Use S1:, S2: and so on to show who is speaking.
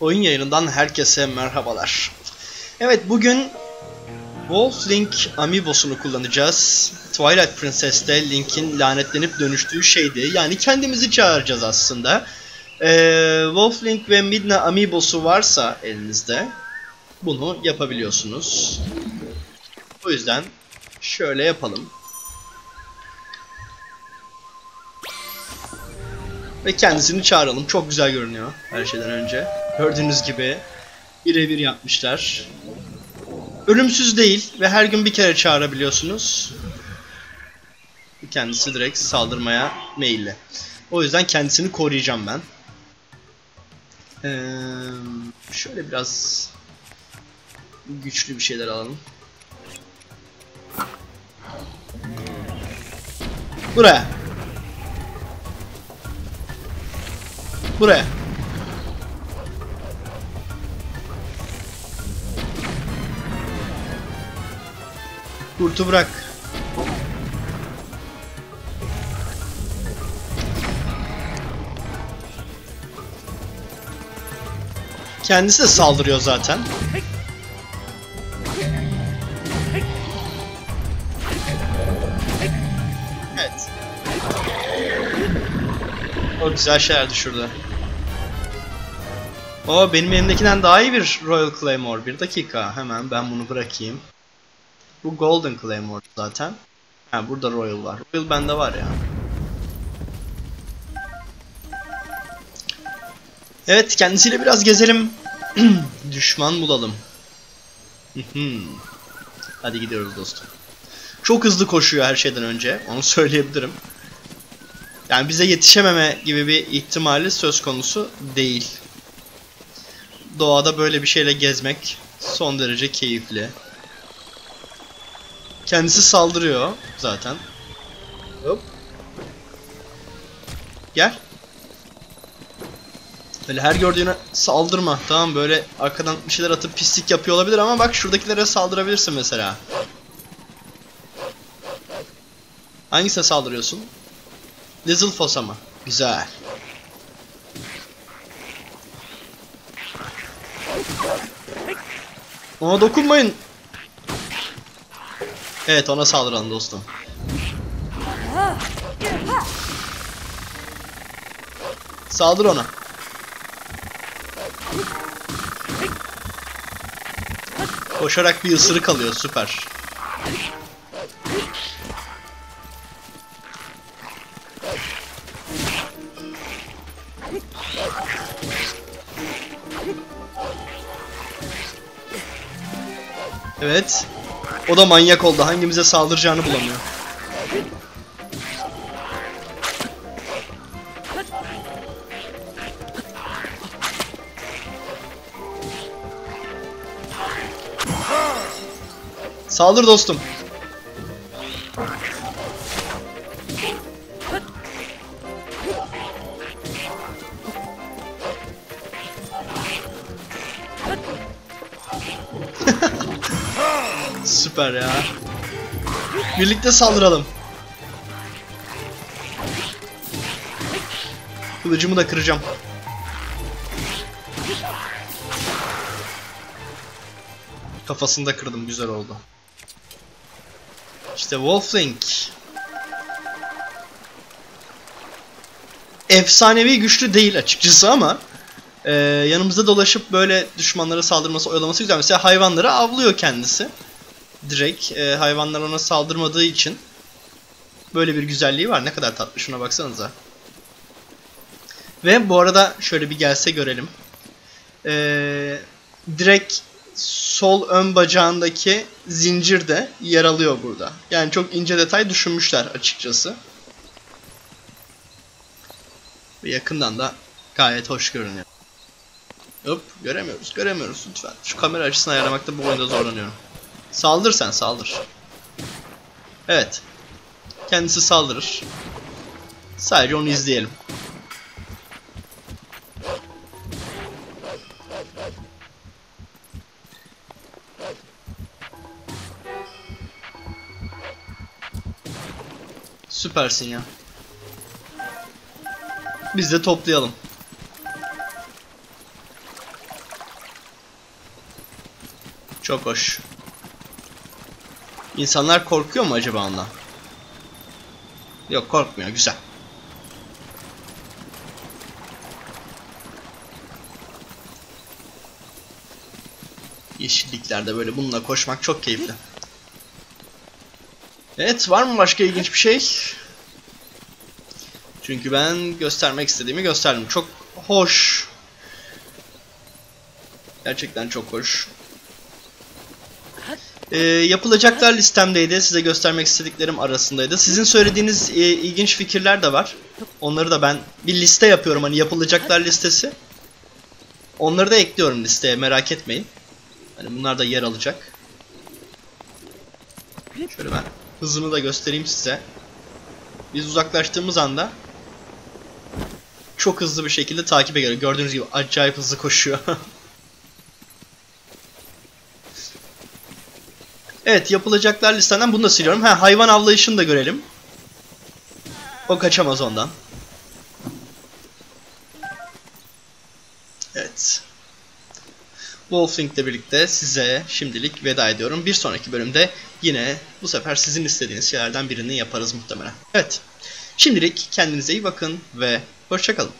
S1: Oyun yayınından herkese merhabalar. Evet bugün Wolf Link Amiibos'unu kullanacağız. Twilight Princess'te Link'in lanetlenip dönüştüğü şeydi. Yani kendimizi çağıracağız aslında. Ee, Wolf Link ve Midna Amiibos'u varsa elinizde bunu yapabiliyorsunuz. O yüzden şöyle yapalım. Ve kendisini çağıralım. Çok güzel görünüyor her şeyden önce. Gördüğünüz gibi birebir yapmışlar. Ölümsüz değil ve her gün bir kere çağırabiliyorsunuz. Kendisi direkt saldırmaya meyilli. O yüzden kendisini koruyacağım ben. Ee, şöyle biraz güçlü bir şeyler alalım. Buraya. Buraya. Kurtu bırak. Kendisi de saldırıyor zaten. Evet. O güzel şeyler düşürdü. O benim elimdekinden daha iyi bir Royal Claymore. Bir dakika hemen ben bunu bırakayım. Bu Golden Claymore zaten. Ha burada Royal var. Royal bende var ya. Evet kendisiyle biraz gezelim. Düşman bulalım. Hadi gidiyoruz dostum. Çok hızlı koşuyor her şeyden önce. Onu söyleyebilirim. Yani bize yetişememe gibi bir ihtimali söz konusu değil. Doğada böyle bir şeyle gezmek son derece keyifli. Kendisi saldırıyor zaten. Hop. Gel. Böyle her gördüğüne saldırma. Tamam böyle arkadan bir şeyler atıp pislik yapıyor olabilir ama bak şuradakilere saldırabilirsin mesela. Hangisine saldırıyorsun? Lizzlefoss'a mı? Güzel. Ona dokunmayın. Evet ona saldıralım dostum. Saldır ona. Koşarak bir ısırık alıyor süper. Evet. O da manyak oldu. Hangimize saldıracağını bulamıyor. Saldır dostum. Süper ya. Birlikte saldıralım. Kılıcımı da kıracağım. Kafasını da kırdım güzel oldu. İşte Wolflink. Efsanevi güçlü değil açıkçası ama e, yanımızda dolaşıp böyle düşmanlara saldırması, oyalaması güzel. Mesela hayvanları avlıyor kendisi. Direkt e, hayvanlar ona saldırmadığı için böyle bir güzelliği var. Ne kadar tatlı şuna baksanıza. Ve bu arada şöyle bir gelse görelim. E, direkt sol ön bacağındaki zincir de yer alıyor burada. Yani çok ince detay düşünmüşler açıkçası. Ve yakından da gayet hoş görünüyor. Hop göremiyoruz göremiyoruz lütfen. Şu kamera açısını ayarlamakta bu oyunda zorlanıyorum. Saldır sen saldır. Evet. Kendisi saldırır. Sadece onu izleyelim. Süpersin ya. Biz de toplayalım. Çok hoş. İnsanlar korkuyor mu acaba ondan? Yok korkmuyor. Güzel. Yeşilliklerde böyle bununla koşmak çok keyifli. Evet var mı başka ilginç bir şey? Çünkü ben göstermek istediğimi gösterdim. Çok hoş. Gerçekten çok hoş. Ee, yapılacaklar listemdeydi. Size göstermek istediklerim arasındaydı. Sizin söylediğiniz e, ilginç fikirler de var. Onları da ben bir liste yapıyorum hani yapılacaklar listesi. Onları da ekliyorum listeye merak etmeyin. Hani bunlar da yer alacak. Şöyle ben hızını da göstereyim size. Biz uzaklaştığımız anda çok hızlı bir şekilde takip ediyor. Gördüğünüz gibi acayip hızlı koşuyor. evet yapılacaklar listeden bunu da siliyorum. Ha, hayvan avlayışını da görelim. O kaçamaz ondan. Evet. Wolflink ile birlikte size şimdilik veda ediyorum. Bir sonraki bölümde yine bu sefer sizin istediğiniz şeylerden birini yaparız muhtemelen. Evet. Şimdilik kendinize iyi bakın ve hoşçakalın.